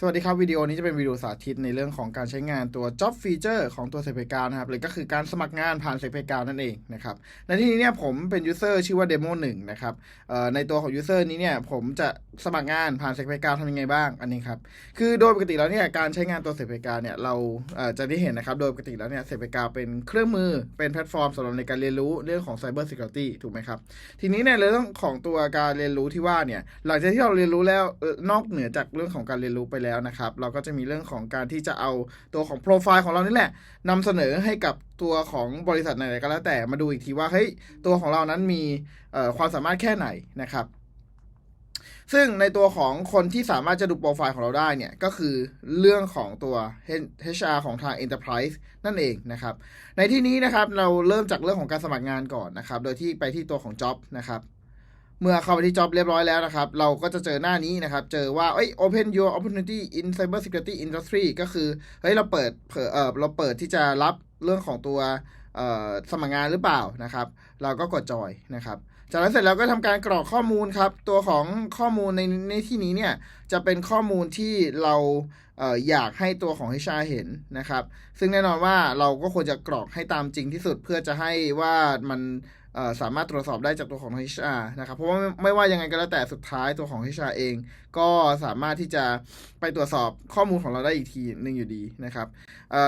สวัสดีครับ วิดีโอนี้จะเป็นวิดีโอสาธิตในเรื่องของการใช้งานตัว job feature ของตัวเซเพกานะครับหรือก็คือการสมัครงานผ่านเซเพกานั่นเองนะครับในที่นี้เนี่ยผมเป็น user ชื่อว่า demo 1นะครับในตัวของ user นี้เนี่ยผมจะสมัครงานผ่านเซเพกาทำยังไงบ้างอันนี้ครับ คือโดยปกติแล้วเนี่ยการใช้งานตัวเซเพกาเนี่ยเราจะได้เห็นนะครับ โดยปกติแล้วเนี่ยเซเพกาเป็นเครื่องมือเป็นแพลตฟอร์มสำหรับในการเรียนรู้เรื่องของ cyber security ถูกไหมครับ ทีนี้ในเรื่องของตัวการเรียนรู้ที่ว่าเนี่ยหลังจากที่เราเรียนรู้แล้วนอกเหนือจากเรื่องของการเรียนรู้ไปแล้วนะครับ เราก็จะมีเรื่องของการที่จะเอาตัวของโปรไฟล์ของเรานี่แหละนำเสนอให้กับตัวของบริษัทไหนก็แล้วแต่มาดูอีกทีว่าเฮ้ยตัวของเรานั้นมีความสามารถแค่ไหนนะครับ ซึ่งในตัวของคนที่สามารถจะดูโปรไฟล์ของเราได้เนี่ย ก็คือเรื่องของตัว HR ของทาง Enterprise นั่นเองนะครับ ในที่นี้นะครับเราเริ่มจากเรื่องของการสมัครงานก่อนนะครับ โดยที่ไปที่ตัวของ Job นะครับ เมื่อเข้าไปที่ Job เรียบร้อยแล้วนะครับ เราก็จะเจอหน้านี้นะครับ เจอว่าเอ้ย Open your opportunity in cyber security industry ก็คือเฮ้ยเราเปิดเออเราเปิดที่จะรับเรื่องของตัวสมัครงานหรือเปล่านะครับ เราก็กดจอยนะครับ จากนั้นเสร็จแล้วก็ทำการกรอกข้อมูลครับ ตัวของข้อมูลในในที่นี้เนี่ยจะเป็นข้อมูลที่เราเอออยากให้ตัวของ HR เห็นนะครับ ซึ่งแน่นอนว่าเราก็ควรจะกรอกให้ตามจริงที่สุดเพื่อจะให้ว่ามัน สามารถตรวจสอบได้จากตัวของ HR นะครับเพราะว่าไม่ไม่ว่ายังไงก็แล้วแต่สุดท้ายตัวของ HR เอง ก็สามารถที่จะไปตรวจสอบข้อมูลของเราได้อีกทีหนึ่งอยู่ดีนะครับ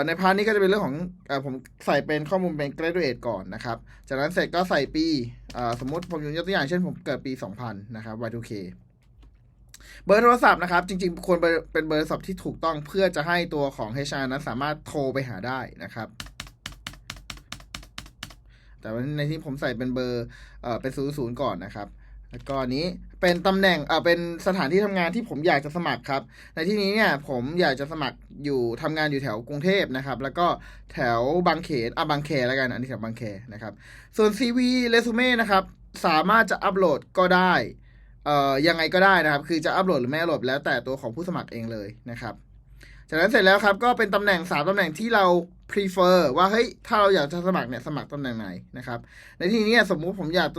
ในพาร์ทนี้ก็จะเป็นเรื่องของอผมใส่เป็นข้อมูลเป็น graduate ก่อนนะครับ จากนั้นเสร็จก็ใส่ปีสมมติผมยกตัวอย่างเช่นผมเกิดปี 2000 นะครับ Y2K เบอร์โทรศัพท์นะครับ จริงๆ ควรเป็นเบอร์โทรศัพท์ที่ถูกต้องเพื่อจะให้ตัวของ HR นั้นสามารถโทรไปหาได้นะครับ แต่ว่าในที่ผมใส่เป็นเบอร์เอ่อเป็น00ก่อนนะครับแล้วก็นนี้เป็นตำแหน่งเอ่อเป็นสถานที่ทำงานที่ผมอยากจะสมัครครับ ในที่นี้เนี่ยผมอยากจะสมัครอยู่ทำงานอยู่แถวกรุงเทพนะครับ แล้วก็แถวบางเขนอะบางแคแล้วกันอันนี้แถวบางแคนะครับ ส่วน CV เรซูเม่นะครับ สามารถจะอัปโหลดก็ได้เอ่อยังไงก็ได้นะครับ คือจะอัปโหลดหรือไม่อัปโหลดแล้วแต่ตัวของผู้สมัครเองเลยนะครับ จากนั้นเสร็จแล้วครับก็เป็นตำแหน่ง 3ตำแหน่งที่เรา prefer ว่าเฮ้ยถ้าเราอยากจะสมัครเนี่ยสมัครตำแหน่งไหนนะครับ ในที่นี้สมมุติผมอยาก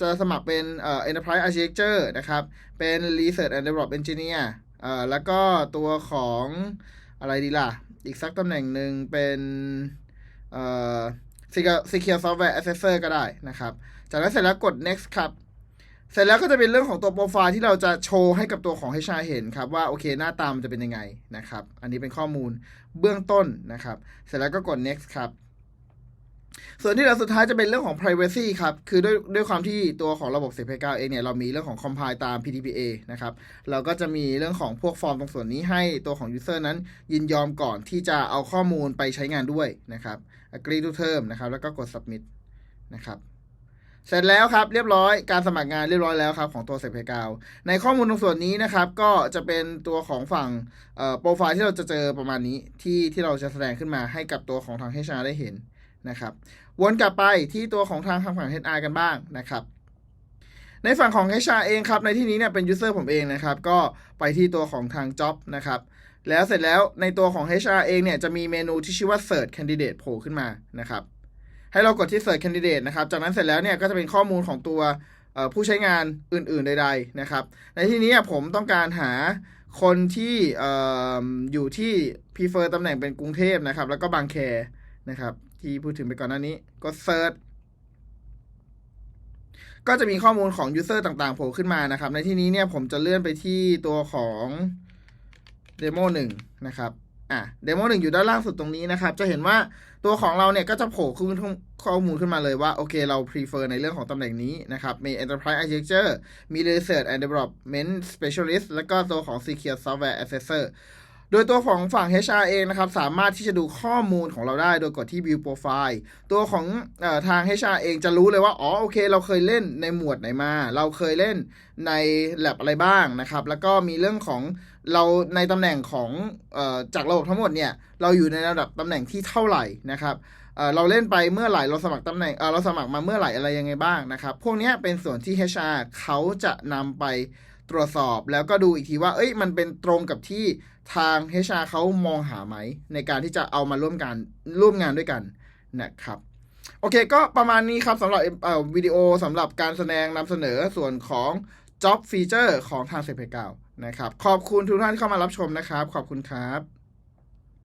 จะสมัครเป็นเอ่อ enterprise architecture นะครับ เป็น research and development engineer เอ่อแล้วก็ตัวของอะไรดีล่ะ อีกสักตำแหน่งหนึ่งเป็นเอ่อ secure software assessor ก็ได้นะครับ จากนั้นเสร็จแล้วกด next ครับ เสร็จแล้วก็จะเป็นเรื่องของตัวโปรไฟล์ที่เราจะโชว์ให้กับตัวของ HR เห็นครับว่าโอเคหน้าตามนจะเป็นยังไงนะครับ อันนี้เป็นข้อมูลเบื้องต้นนะครับ เสร็จแล้วก็กด next ครับ ส่วนที่เหลือสุดท้ายจะเป็นเรื่องของ privacy ครับ คือด้วยด้วยความที่ตัวของระบบเซฟเก้าเองเนี่ยเรามีเรื่องของ compile ตาม PDPA นะครับ เราก็จะมีเรื่องของพวกฟอร์มตรงส่วนนี้ให้ตัวของ user นั้นยินยอมก่อนที่จะเอาข้อมูลไปใช้งานด้วยนะครับ agree to term นะครับ แล้วก็กด submit นะครับ เสร็จแล้วครับเรียบร้อยการสมัครงานเรียบร้อยแล้วครับของตัวเซฟเพกาวในข้อมูลตรงส่วนนี้นะครับ ก็จะเป็นตัวของฝั่งโปรไฟล์ที่เราจะเจอประมาณนี้ที่ที่เราจะแสดงขึ้นมาให้กับตัวของทาง HR ได้เห็นนะครับ วนกลับไปที่ตัวของทางทางฝั่ง HR กันบ้างนะครับ ในฝั่งของ HR เองครับ ในที่นี้เนี่ยเป็น user ผมเองนะครับ ก็ไปที่ตัวของทาง job นะครับแล้วเสร็จแล้วในตัวของ HR เองเนี่ยจะมีเมนูที่ชื่อว่า search candidate โผล่ขึ้นมานะครับ ให้เรากดที่ search candidate นะครับ จากนั้นเสร็จแล้วเนี่ยก็จะเป็นข้อมูลของตัวผู้ใช้งานอื่นๆใด ๆ นะครับ ในที่นี้ผมต้องการหาคนที่ออยู่ที่ prefer ตำแหน่งเป็นกรุงเทพนะครับ แล้วก็บางแคนะครับ ที่พูดถึงไปก่อนหน้านี้กด search ก็จะมีข้อมูลของ user ต่างๆโผล่ขึ้นมานะครับ ในที่นี้เนี่ยผมจะเลื่อนไปที่ตัวของ demo 1 นะครับ อะ demo 1อยู่ด้านล่างสุดตรงนี้นะครับ จะเห็นว่าตัวของเราเนี่ยก็จะโผล่ขึ้นข้อมูลขึ้นมาเลยว่า โอเคเรา prefer ในเรื่องของตำแหน่งนี้นะครับ มี enterprise architecture มี research and development specialist แล้วก็ตัวของ secure software assessor โดยตัวของฝั่ง HR เองนะครับ สามารถที่จะดูข้อมูลของเราได้โดยกดที่ view profile ตัวของอทาง HR เองจะรู้เลยว่า อ๋อ โอเค เราเคยเล่นในหมวดไหนมา เราเคยเล่นใน lab อะไรบ้างนะครับ แล้วก็มีเรื่องของ เราในตำแหน่งของออจากระบบทั้งหมดเนี่ยเราอยู่ในระดับตำแหน่งที่เท่าไหร่นะครับเเราเล่นไปเมื่อไหร่เราสมัครตำแหน่งเเราสมัครมาเมื่อไหร่อะไรยังไงบ้างนะครับพวกนี้เป็นส่วนที่ HR เขาจะนำไปตรวจสอบแล้วก็ดูอีกทีว่า เอ้ย มันเป็นตรงกับที่ทาง HR เขามองหาไหม ในการที่จะเอามาร่วมกันร่วมงานด้วยกันนะครับ โอเค ก็ประมาณนี้ครับสำหรับวิดีโอสำหรับการแสดงนำเสนอส่วนของ Job Feature ของทางเซเพกาว นะครับ ขอบคุณทุกท่านที่เข้ามารับชมนะครับ ขอบคุณครับ